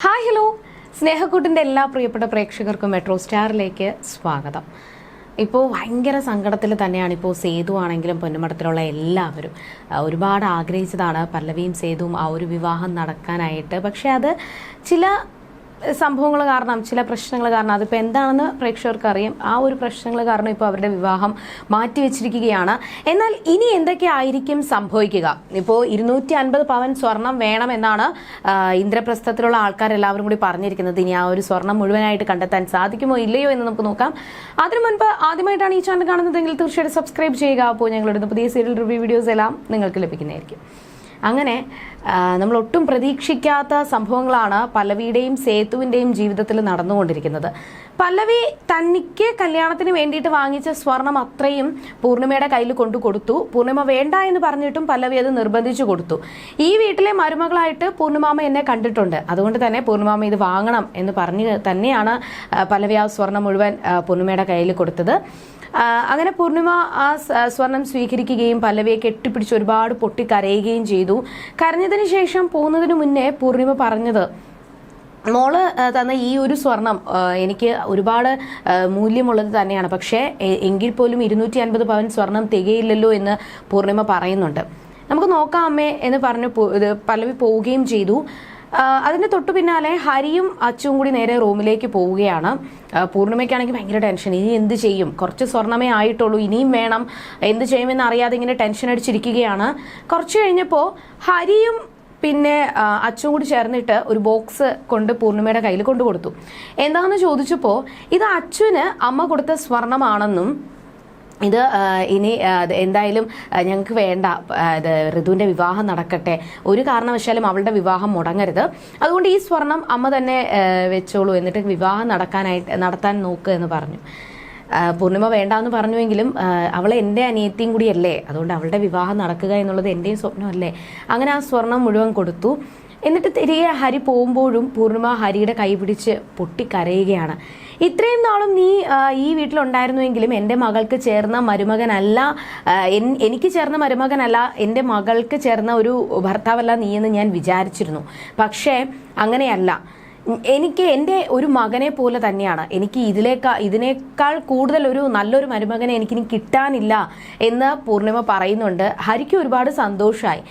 Hi hello. സ്നേഹക്കൂട്ടിന്റെ എല്ലാ പ്രിയപ്പെട്ട പ്രേക്ഷകർക്കും മെട്രോ സ്റ്റാറിലേക്ക് സ്വാഗതം. ഇപ്പോൾ ഭയങ്കര സങ്കടത്തിൽ തന്നെയാണ് ഇപ്പോൾ സേതു ആണെങ്കിലും പൊന്നുമടത്തിലുള്ള എല്ലാവരും. ഒരുപാട് ആഗ്രഹിച്ചതാണ് പല്ലവിയും സേതുവും ആ ഒരു വിവാഹം നടക്കാനായിട്ട്. പക്ഷേ അത് ചില സംഭവങ്ങൾ കാരണം ചില പ്രശ്നങ്ങൾ കാരണം അതിപ്പോൾ എന്താണെന്ന് പ്രേക്ഷകർക്ക് അറിയാം ആ ഒരു പ്രശ്നങ്ങൾ കാരണം ഇപ്പോൾ അവരുടെ വിവാഹം മാറ്റിവെച്ചിരിക്കുകയാണ് എന്നാൽ ഇനി എന്തൊക്കെ ആയിരിക്കും സംഭവിക്കുക? ഇപ്പോൾ ഇരുന്നൂറ്റി അൻപത് പവൻ സ്വർണം വേണമെന്നാണ് ഇന്ദ്രപ്രസ്ഥത്തിലുള്ള ആൾക്കാരെല്ലാവരും കൂടി പറഞ്ഞിരിക്കുന്നത്. ഇനി ആ ഒരു സ്വർണം മുഴുവനായിട്ട് കണ്ടെത്താൻ സാധിക്കുമോ ഇല്ലയോ എന്ന് നമുക്ക് നോക്കാം. അതിനു മുൻപ് ആദ്യമായിട്ടാണ് ഈ ചാനൽ കാണുന്നതെങ്കിൽ തീർച്ചയായിട്ടും സബ്സ്ക്രൈബ് ചെയ്യുക. അപ്പോൾ ഞങ്ങളുടെ പുതിയ സീരിയൽ റിവ്യൂ വീഡിയോസ് എല്ലാം നിങ്ങൾക്ക് ലഭിക്കുന്നതായിരിക്കും. അങ്ങനെ നമ്മൾ ഒട്ടും പ്രതീക്ഷിക്കാത്ത സംഭവങ്ങളാണ് പല്ലവിയുടെയും സേതുവിന്റെയും ജീവിതത്തിൽ നടന്നുകൊണ്ടിരിക്കുന്നത്. പല്ലവി തനിക്ക് കല്യാണത്തിന് വേണ്ടിയിട്ട് വാങ്ങിച്ച സ്വർണം അത്രയും പൂർണിമയുടെ കയ്യിൽ കൊണ്ടു കൊടുത്തു. പൂർണിമ വേണ്ട എന്ന് പറഞ്ഞിട്ടും പല്ലവി അത് നിർബന്ധിച്ചു കൊടുത്തു. ഈ വീട്ടിലെ മരുമകളായിട്ട് പൂർണിമാമ എന്നെ കണ്ടിട്ടുണ്ട്. അതുകൊണ്ട് തന്നെ പൂർണിമാമ ഇത് വാങ്ങണം എന്ന് പറഞ്ഞ് തന്നെയാണ് പല്ലവി ആ സ്വർണം മുഴുവൻ പൂർണിമയുടെ കയ്യിൽ കൊടുത്തത്. അങ്ങനെ പൂർണിമ ആ സ്വർണം സ്വീകരിക്കുകയും പല്ലവിയെ കെട്ടിപ്പിടിച്ച് ഒരുപാട് പൊട്ടിക്കരയുകയും ചെയ്തു. കരഞ്ഞതിന് ശേഷം പോകുന്നതിന് മുന്നേ പൂർണിമ പറഞ്ഞത് മോൾ തന്ന ഈ ഒരു സ്വർണം എനിക്ക് ഒരുപാട് മൂല്യമുള്ളത് തന്നെയാണ്. പക്ഷേ എങ്കിൽ പോലും ഇരുന്നൂറ്റി അൻപത് പവൻ സ്വർണം തികയില്ലല്ലോ എന്ന് പൂർണിമ പറയുന്നുണ്ട്. നമുക്ക് നോക്കാം അമ്മേ എന്ന് പറഞ്ഞു പല്ലവി പോവുകയും ചെയ്തു. ആ, അതിന് തൊട്ടു പിന്നാലെ ഹരിയും അച്ചും കൂടി നേരെ റൂമിലേക്ക് പോവുകയാണ്. പൂർണിമയ്ക്കാണെങ്കിൽ ഭയങ്കര ടെൻഷൻ. ഇനി എന്ത് ചെയ്യും? കുറച്ച് സ്വർണമേ ആയിട്ടുള്ളൂ ഇനിയും വേണം. എന്ത് ചെയ്യുമെന്ന് അറിയാതെ ഇങ്ങനെ ടെൻഷൻ അടിച്ചിരിക്കുകയാണ്. കുറച്ച് കഴിഞ്ഞപ്പോൾ ഹരിയും പിന്നെ അച്ചും കൂടി ചേർന്നിട്ട് ഒരു ബോക്സ് കൊണ്ട് പൂർണിമയുടെ കയ്യിൽ കൊണ്ടു കൊടുത്തു എന്താണെന്ന് ചോദിച്ചപ്പോൾ ഇത് അച്ചുവിന് അമ്മ കൊടുത്ത സ്വർണമാണെന്നും ഇത് ഇനി എന്തായാലും ഞങ്ങൾക്ക് വേണ്ട ഇത് ഋതുവിന്റെ വിവാഹം നടക്കട്ടെ. ഒരു കാരണവശാലും അവളുടെ വിവാഹം മുടങ്ങരുത്. അതുകൊണ്ട് ഈ സ്വർണം അമ്മ തന്നെ വെച്ചോളൂ എന്നിട്ട് വിവാഹം നടക്കാനായിട്ട് നടത്താൻ നോക്കുക എന്ന് പറഞ്ഞു. പൂർണിമ വേണ്ട എന്ന് പറഞ്ഞുവെങ്കിലും അവൾ എന്റെ അനിയത്തിയും കൂടിയല്ലേ? അതുകൊണ്ട് അവളുടെ വിവാഹം നടക്കുക എന്നുള്ളത് എന്റെയും സ്വപ്നമല്ലേ? അങ്ങനെ ആ സ്വർണം മുഴുവൻ കൊടുത്തു. എന്നിട്ട് തിരികെ ഹരി പോകുമ്പോഴും പൂർണിമ ഹരിയുടെ കൈ പിടിച്ച് പൊട്ടിക്കരയുകയാണ്. ഇത്രയും നാളും നീ ഈ വീട്ടിലുണ്ടായിരുന്നുവെങ്കിലും എന്റെ മകൾക്ക് ചേർന്ന മരുമകനല്ല എനിക്ക് ചേർന്ന മരുമകനല്ല എന്റെ മകൾക്ക് ചേർന്ന ഒരു ഭർത്താവല്ല നീ എന്ന് ഞാൻ വിചാരിച്ചിരുന്നു. പക്ഷേ അങ്ങനെയല്ല. എനിക്ക് എന്റെ ഒരു മകനെ പോലെ തന്നെയാണ്. എനിക്ക് ഇതിലേക്കാ ഇതിനേക്കാൾ കൂടുതൽ ഒരു നല്ലൊരു മരുമകനെ എനിക്കിനി കിട്ടാനില്ല എന്ന് പൂർണിമ പറയുന്നുണ്ട്. ഹരിക്ക് ഒരുപാട് സന്തോഷമായി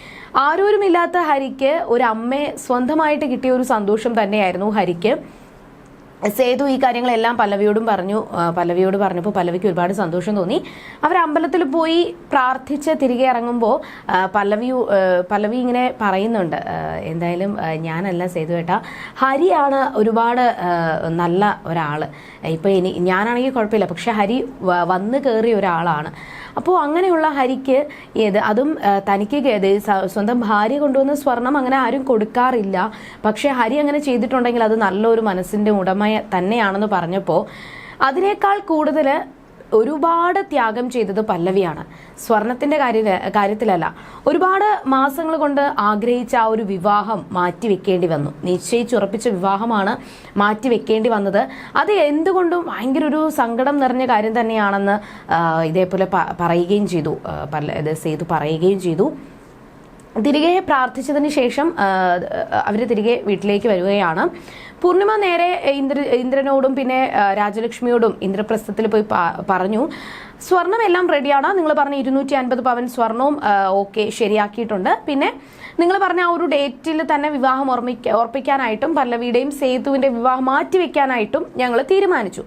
ആരോരുമില്ലാത്ത ഹരിക്ക് ഒരു അമ്മയെ സ്വന്തമായിട്ട് കിട്ടിയ ഒരു സന്തോഷം തന്നെയായിരുന്നു ഹരിക്ക്. സേതു ഈ കാര്യങ്ങളെല്ലാം പല്ലവിയോടും പറഞ്ഞു. പല്ലവിയോട് പറഞ്ഞപ്പോൾ പല്ലവിക്ക് ഒരുപാട് സന്തോഷം തോന്നി. അവർ അമ്പലത്തിൽ പോയി പ്രാർത്ഥിച്ച് തിരികെ ഇറങ്ങുമ്പോൾ പല്ലവി പല്ലവി ഇങ്ങനെ പറയുന്നുണ്ട്. എന്തായാലും ഞാനല്ല സേതു ഏട്ടാ. ഹരിയാണ് ഒരുപാട് നല്ല ഒരാൾ ഇപ്പോൾ ഇനി ഞാനാണെങ്കിൽ കുഴപ്പമില്ല. പക്ഷെ ഹരി വന്ന് കയറിയ ഒരാളാണ്. അപ്പോൾ അങ്ങനെയുള്ള ഹരിക്ക് ഏത് അതും തനിക്ക് സ്വന്തം ഭാര്യ കൊണ്ടുവന്ന സ്വർണം അങ്ങനെ ആരും കൊടുക്കാറില്ല. പക്ഷേ ഹരി അങ്ങനെ ചെയ്തിട്ടുണ്ടെങ്കിൽ അത് നല്ലൊരു മനസ്സിന്റെ ഉടമ തന്നെയാണെന്ന് പറഞ്ഞപ്പോൾ അതിനേക്കാൾ കൂടുതൽ ഒരുപാട് ത്യാഗം ചെയ്തത് പല്ലവിയാണ്. സ്വർണത്തിന്റെ കാര്യ കാര്യത്തിലല്ല. ഒരുപാട് മാസങ്ങൾ കൊണ്ട് ആഗ്രഹിച്ച ആ ഒരു വിവാഹം മാറ്റി വെക്കേണ്ടി വന്നു. നിശ്ചയിച്ചുറപ്പിച്ച വിവാഹമാണ് മാറ്റി വെക്കേണ്ടി വന്നത്. അത് എന്തുകൊണ്ടും ഭയങ്കര ഒരു സങ്കടം നിറഞ്ഞ കാര്യം തന്നെയാണെന്ന് ഇതേപോലെ പറയുകയും ചെയ്തു. പല്ല സേതു പറയുകയും ചെയ്തു. തിരികെ പ്രാർത്ഥിച്ചതിന് ശേഷം അവർ തിരികെ വീട്ടിലേക്ക് വരികയാണ്. പൂർണിമ നേരെ ഇന്ദ്ര ഇന്ദ്രനോടും പിന്നെ രാജലക്ഷ്മിയോടും ഇന്ദ്രപ്രസ്ഥത്തിൽ പോയി പറഞ്ഞു. സ്വർണം എല്ലാം റെഡിയാണ്. നിങ്ങൾ പറഞ്ഞ ഇരുന്നൂറ്റി അൻപത് പവൻ സ്വർണവും ഓക്കെ ശരിയാക്കിയിട്ടുണ്ട്. പിന്നെ നിങ്ങൾ പറഞ്ഞ ആ ഒരു ഡേറ്റിൽ തന്നെ വിവാഹം ഓർമ്മിക്ക ഓർപ്പിക്കാനായിട്ടും പല്ലവിയുടെയും സേതുവിന്റെ വിവാഹം മാറ്റിവെക്കാനായിട്ടും ഞങ്ങൾ തീരുമാനിച്ചു.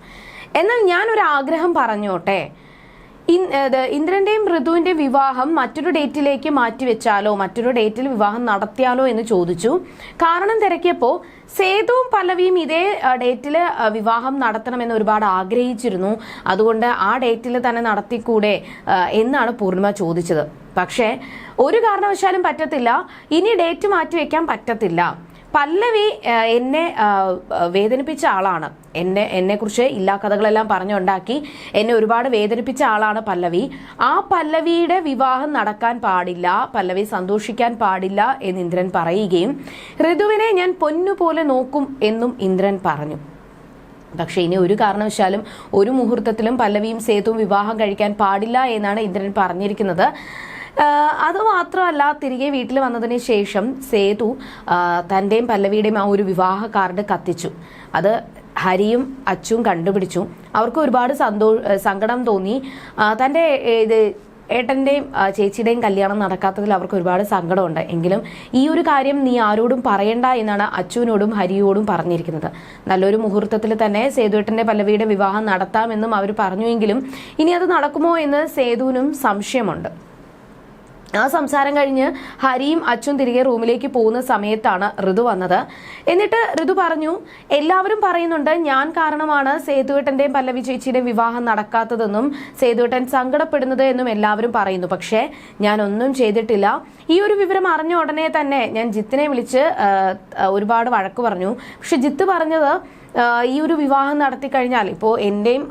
എന്നാൽ ഞാനൊരു ആഗ്രഹം പറഞ്ഞോട്ടെ? ഇന്ദ്രന്റെയും ഋതുവിന്റെയും വിവാഹം മറ്റൊരു ഡേറ്റിലേക്ക് മാറ്റിവെച്ചാലോ മറ്റൊരു ഡേറ്റിൽ വിവാഹം നടത്തിയാലോ എന്ന് ചോദിച്ചു. കാരണം തിരക്കിയപ്പോൾ സേതുവും പല്ലവിയും ഇതേ ഡേറ്റിൽ വിവാഹം നടത്തണമെന്ന് ഒരുപാട് ആഗ്രഹിച്ചിരുന്നു. അതുകൊണ്ട് ആ ഡേറ്റിൽ തന്നെ നടത്തിക്കൂടെ എന്നാണ് പൂർണിമ ചോദിച്ചത്. പക്ഷേ ഒരു കാരണവശാലും പറ്റത്തില്ല. ഇനി ഡേറ്റ് മാറ്റിവെക്കാൻ പറ്റത്തില്ല. പല്ലവി എന്നെ വേദനിപ്പിച്ച ആളാണ്. എന്നെ എന്നെക്കുറിച്ച് ഇല്ലാ കഥകളെല്ലാം പറഞ്ഞുണ്ടാക്കി എന്നെ ഒരുപാട് വേദനിപ്പിച്ച ആളാണ് പല്ലവി. ആ പല്ലവിയുടെ വിവാഹം നടക്കാൻ പാടില്ല പല്ലവി സന്തോഷിക്കാൻ പാടില്ല എന്ന് ഇന്ദ്രൻ പറയുകയും ഋതുവിനെ ഞാൻ പൊന്നുപോലെ നോക്കും എന്നും ഇന്ദ്രൻ പറഞ്ഞു. പക്ഷേ ഇനി ഒരു കാരണവശാലും ഒരു മുഹൂർത്തത്തിലും പല്ലവിയും സേതുവും വിവാഹം കഴിക്കാൻ പാടില്ല എന്നാണ് ഇന്ദ്രൻ പറഞ്ഞിരിക്കുന്നത്. അത് അതുമാത്രമല്ല തിരികെ വീട്ടിൽ വന്നതിന് ശേഷം സേതു തന്റെയും പല്ലവിയുടെയും ആ ഒരു വിവാഹ കാർഡ് കത്തിച്ചു. അത് ഹരിയും അച്ചും കണ്ടുപിടിച്ചു. അവർക്ക് ഒരുപാട് സന്തോ സങ്കടം തോന്നി. തന്റെ ഇത് ഏട്ടന്റെയും ചേച്ചിയുടെയും കല്യാണം നടക്കാത്തതിൽ അവർക്ക് ഒരുപാട് സങ്കടമുണ്ട്. എങ്കിലും ഈ ഒരു കാര്യം നീ ആരോടും പറയണ്ട എന്നാണ് അച്ചുവിനോടും ഹരിയോടും പറഞ്ഞിരിക്കുന്നത്. നല്ലൊരു മുഹൂർത്തത്തിൽ തന്നെ സേതുവേട്ടന്റെ പല്ലവിയുടെ വിവാഹം നടത്താമെന്നും അവർ പറഞ്ഞുവെങ്കിലും ഇനി അത് നടക്കുമോ എന്ന് സേതുവിനും സംശയമുണ്ട്. ആ സംസാരം കഴിഞ്ഞ് ഹരിയും അച്ഛൻ തിരികെ റൂമിലേക്ക് പോകുന്ന സമയത്താണ് ഋതു വന്നത്. എന്നിട്ട് ഋതു പറഞ്ഞു എല്ലാവരും പറയുന്നുണ്ട് ഞാൻ കാരണമാണ് സേതുവേട്ടന്റെയും പല്ലവി ചേച്ചിയുടെയും വിവാഹം നടക്കാത്തതെന്നും സേതുവേട്ടൻ സങ്കടപ്പെടുന്നത് എന്നും എല്ലാവരും പറയുന്നു. പക്ഷേ ഞാൻ ഒന്നും ചെയ്തിട്ടില്ല. ഈ ഒരു വിവരം അറിഞ്ഞ ഉടനെ തന്നെ ഞാൻ ജിത്തിനെ വിളിച്ച് ഒരുപാട് വഴക്ക് പറഞ്ഞു. പക്ഷെ ജിത്ത് പറഞ്ഞത് ഈ ഒരു വിവാഹം നടത്തി കഴിഞ്ഞാൽ ഇപ്പോൾ എന്റെയും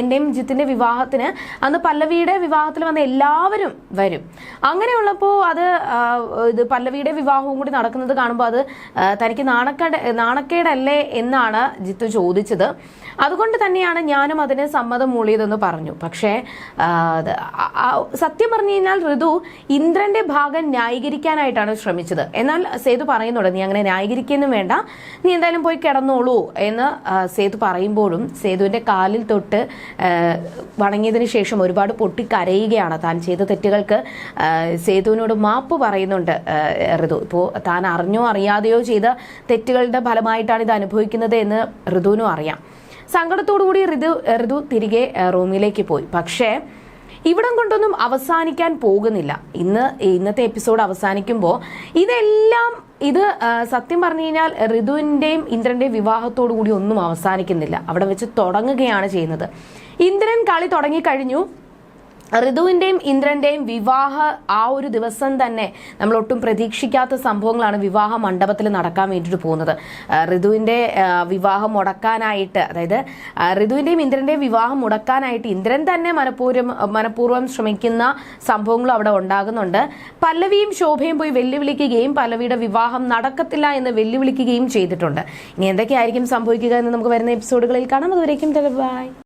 എന്റെയും ജിത്തിന്റെ വിവാഹത്തിന് അന്ന് പല്ലവിയുടെ വിവാഹത്തിൽ വന്ന എല്ലാവരും വരും. അങ്ങനെയുള്ളപ്പോൾ അത് ഇത് പല്ലവിയുടെ വിവാഹവും കൂടി നടക്കുന്നത് കാണുമ്പോൾ അത് തനിക്ക് നാണക്കേട് നാണക്കേടല്ലേ എന്നാണ് ജിത്തു ചോദിച്ചത്. അതുകൊണ്ട് തന്നെയാണ് ഞാനും അതിന് സമ്മതം മൂളിയതെന്ന് പറഞ്ഞു. പക്ഷേ സത്യം പറഞ്ഞു കഴിഞ്ഞാൽ ഋതു ഇന്ദ്രന്റെ ഭാഗം ന്യായീകരിക്കാനായിട്ടാണ് ശ്രമിച്ചത്. എന്നാൽ സേതു പറയുന്നുണ്ട് നീ അങ്ങനെ ന്യായീകരിക്കുന്നു വേണ്ട. നീ എന്തായാലും പോയി കിടന്നോളൂ. എന്ന് സേതു പറയുമ്പോഴും സേതുവിന്റെ കാലിൽ തൊട്ട് വണങ്ങിയതിന് ശേഷം ഒരുപാട് പൊട്ടിക്കരയുകയാണ്. താൻ ചെയ്ത തെറ്റുകൾക്ക് സേതുവിനോട് മാപ്പ് പറയുന്നുണ്ട് ഋതു. ഇപ്പോൾ താൻ അറിഞ്ഞോ അറിയാതെയോ ചെയ്ത തെറ്റുകളുടെ ഫലമായിട്ടാണ് ഇത് അനുഭവിക്കുന്നത് എന്ന് ഋതുവിനും അറിയാം. സങ്കടത്തോടുകൂടി ഋതു ഋതു തിരികെ റൂമിലേക്ക് പോയി. പക്ഷേ ഇവിടം കൊണ്ടൊന്നും അവസാനിക്കാൻ പോകുന്നില്ല. ഇന്ന് ഇന്നത്തെ എപ്പിസോഡ് അവസാനിക്കുമ്പോൾ ഇതെല്ലാം ഇത് സത്യം പറഞ്ഞു കഴിഞ്ഞാൽ ഋതുവിന്റെയും ഇന്ദ്രന്റെയും വിവാഹത്തോടു കൂടി ഒന്നും അവസാനിക്കുന്നില്ല. അവിടെ വെച്ച് തുടങ്ങുകയാണ് ചെയ്യുന്നത്. ഇന്ദ്രൻ കളി തുടങ്ങിക്കഴിഞ്ഞു ഋതുവിന്റെയും ഇന്ദ്രന്റെയും വിവാഹ ആ ഒരു ദിവസം തന്നെ നമ്മൾ ഒട്ടും പ്രതീക്ഷിക്കാത്ത സംഭവങ്ങളാണ് വിവാഹ മണ്ഡപത്തിൽ നടക്കാൻ വേണ്ടിയിട്ട് പോകുന്നത്. ഋതുവിന്റെ വിവാഹം മുടക്കാനായിട്ട് അതായത് ഋതുവിന്റെയും ഇന്ദ്രന്റെയും വിവാഹം മുടക്കാനായിട്ട് ഇന്ദ്രൻ തന്നെ മനഃപൂർവം മനഃപൂർവം ശ്രമിക്കുന്ന സംഭവങ്ങളും അവിടെ ഉണ്ടാകുന്നുണ്ട്. പല്ലവിയും ശോഭയും പോയി വെല്ലുവിളിക്കുകയും പല്ലവിയുടെ വിവാഹം നടക്കത്തില്ല എന്ന് വെല്ലുവിളിക്കുകയും ചെയ്തിട്ടുണ്ട്. ഇനി എന്തൊക്കെയായിരിക്കും സംഭവിക്കുക എന്ന് നമുക്ക് വരുന്ന എപ്പിസോഡുകളിൽ കാണാം. അതുവരേക്കും ബൈ.